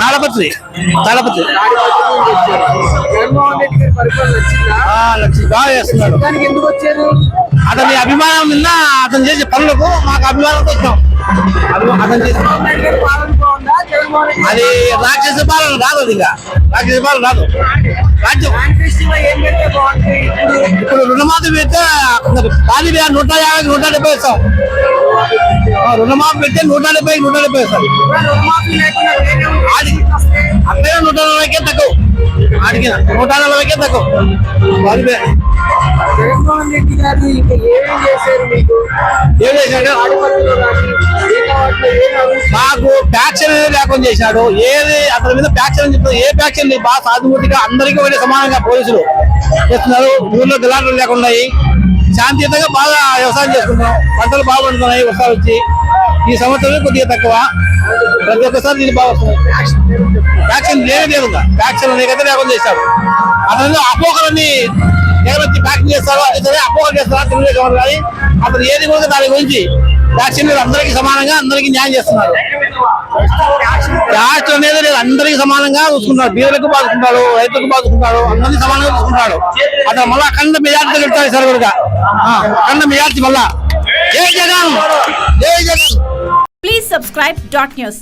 తాళపత్రి తాళపత్రి. ఆ, లక్ష బాగా చేస్తున్నాడు. అతని అభిమానం నిన్న అతను చేసే పనులకు మాకు అభిమానంతో వచ్చాం అతను చేసే చంద్రబాబు నాయుడు గారి పాలన బాగుందా? జగన్మోహన్ రెడ్డి అది రాక్షస పాలన రాదు అది ఇక. రాక్షస పాలన రాదు. రాజ్యం. ఇప్పుడు రుణమాఫీ పెడితే ఖాళీ నూట యాభై నూట డెబ్బై ఇస్తాం ఆ, రుణమాఫీ పెడితే నూట నలభై నూట నలభై సార్ ఇప్పుడు నూట నలభైకే తక్కువ. ఆడికి నూట నలభైకే తక్కువ. జగన్మోహన్ రెడ్డి గారు ఇంకా ఏమేం చేశారు మీకు ఏం చేశాడు? మాకు ప్యాక్షన్ అనేది లేకుండా చేశాడు. ఏది అతని మీద ప్యాక్షన్ అని చెప్తారు ఏ ప్యాక్షన్ లేదు బాగా సానుభూతిగా అందరికీ ఒకటి సమానంగా పోలీసులు చేస్తున్నారు. ఊర్లో గిలాటలు లేకుండా శాంతియుతంగా బాగా వ్యవసాయం చేసుకుంటున్నాం. పంటలు బాగా పండుతున్నాయి వర్షాలు వచ్చి. ఈ సంవత్సరం కొద్దిగా తక్కువ. ప్రతి ఒక్కసారి దీన్ని బాగా వ్యాక్సిన్ లేనే లేదు వ్యాక్సిన్ ప్యాక్షన్ అనేది లేకుండా చేశారు. అతను అపోహలన్నీ ఎగరొచ్చి ప్యాకింగ్ చేస్తారు అది సరే అపోహలు చేస్తారా తెలుగుదేశం కానీ అతను ఏది కూడా దాని గురించి వ్యాక్సిన్ అందరికీ సమానంగా అందరికీ న్యాయం చేస్తున్నారు. రాష్ట్రం అనేది అందరికి సమానంగా చూసుకుంటాడు బీదలకు బాదుకుంటాడు రైతులకు బాదుకుంటాడు అందరినీ సమానంగా చూసుకుంటాడు అతను మళ్ళా అఖండ మెజార్టీ గెలుస్తాడు సార్ కూడా అఖండ మెజార్టీ మళ్ళా. జై జగన్! జై Jagan! Please subscribe dot news